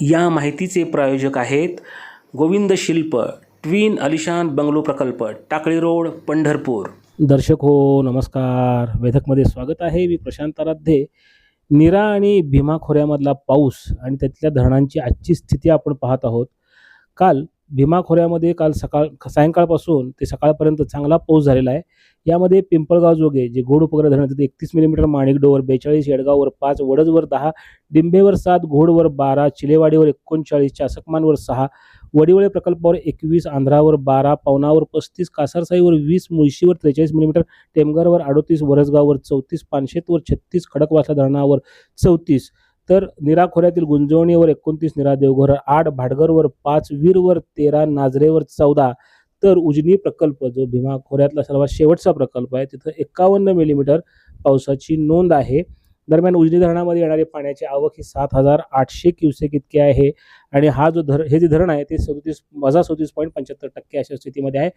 या माहितीचे प्रायोजक आहेत गोविंद शिल्प ट्विन अलिशान बंगलो प्रकल्प टाकळी रोड पंढरपूर. दर्शक हो नमस्कार. वेधकमध्ये स्वागत आहे. मी प्रशांत आराध्ये. निरा आणि भीमा खोऱ्यामधला पाऊस आणि त्यातल्या धरणांची आजची स्थिती आपण पाहत आहोत. काल भीमा खोऱ्यामध्ये काल सकाळ सायंकाळपासून ते सकाळपर्यंत चांगला पाऊस झालेला आहे. यामध्ये पिंपळगाव जोगे जे गोड उपग्रह धरण तिथे एकतीस मिलीमीटर माणिकडोवर बेचाळीस येडगाववर पाच वडजवर दहा डिंबेवर सात घोडवर बारा चिलेवाडीवर एकोणचाळीस चासकमानवर सहा वडिवळे प्रकल्पावर एकवीस आंध्रावर बारा पवनावर पस्तीस कासारसाईवर वीस मुळशीवर त्रेचाळीस मिलीमीटर टेमगरवर अडोतीस वरसगाववर चौतीस पानशेतवर छत्तीस खडकवासला धरणावर चौतीस. तर निरा खोऱ्यातील गुंजवणीवर एकोणतीस निरा देवघर आठ भाटघरवर पाच वीरवर तेरा नाजरेवर चौदा तर उजनी प्रकल्प जो भीमा खोऱ्यातला सर्वात शेवटचा प्रकल्प आहे तिथं एकावन्न मिलीमीटर पावसाची नोंद आहे. दरम्यान उजनी धरणामध्ये येणारी पाण्याची आवक ही सात हजार आठशे क्युसेक इतकी आहे. आणि हा जो धर हे जे धरण आहे ते सदोतीस वजा सदोतीस पॉईंट पंच्याहत्तर टक्के अशा स्थितीमध्ये आहे.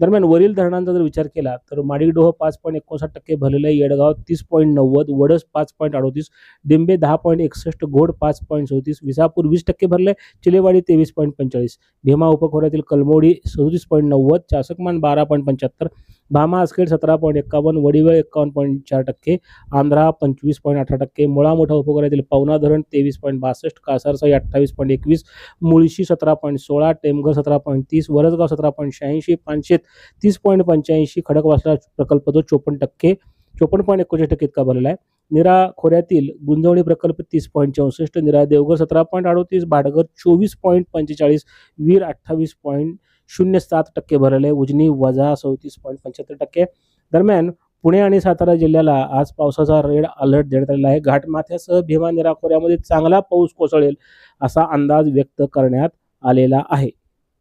दरम्यान वरील धरणांचा जर विचार केला तर माडीडोह पाच पॉईंट एकोणसाठ टक्के भरलेलं आहे. येडगाव तीस पॉईंट नव्वद वडस पाच पॉईंट अडोतीस डिंबे दहा पॉईंट एकसष्ट घोड पाच पॉईंट चौतीस विसापूर वीस टक्के भरले चिलेवाडी तेवीस पॉईंट पंचेचाळीस भीमा उपखोऱ्यातील कलमोडी सदोतीस पॉईंट नव्वद चासकमान बारा पॉईंट पंच्याहत्तर भामा आसखेड सतरा पॉईंट एक्कावन्न वडिवेळ एक्कावन्न पॉईंट चार टक्के आंध्रा पंचवीस पॉईंट अठरा टक्के मुळा मोठा उपखोऱ्यातील पवना धरण तेवीस पॉईंट बासष्ट कासारसाई अठ्ठावीस पॉईंट एकवीस मुळशी सतरा पॉईंट सोळा टेमघर सतरा पॉईंट तीस वरसगाव सतरा पॉईंट शहाऐंशी पानशेत तीस पॉईंट पंच्याऐंशी खडकवासला प्रकल्प जो चोपन्न टक्के चोपन्न पॉईंट एकोणचाळीस टक्के इतका भरलेला आहे. निरा खोऱ्यातील गुंजवणी प्रकल्प तीस पॉईंट चौसष्ट निरा देवघर सतरा पॉईंट अडोतीस भाडगर चोवीस पॉईंट पंचेचाळीस वीर अठ्ठावीस पॉईंट शून्य सात टक्के भरलेले उजनी वजा चौतीस पॉईंट पंच्याहत्तर टक्के. दरम्यान पुणे आणि सातारा जिल्ह्याला आज पावसाचा रेड अलर्ट देण्यात आलेला आहे. घाटमाथ्यासह भीमा निराखोऱ्यामध्ये चांगला पाऊस कोसळेल असा अंदाज व्यक्त करण्यात आलेला आहे.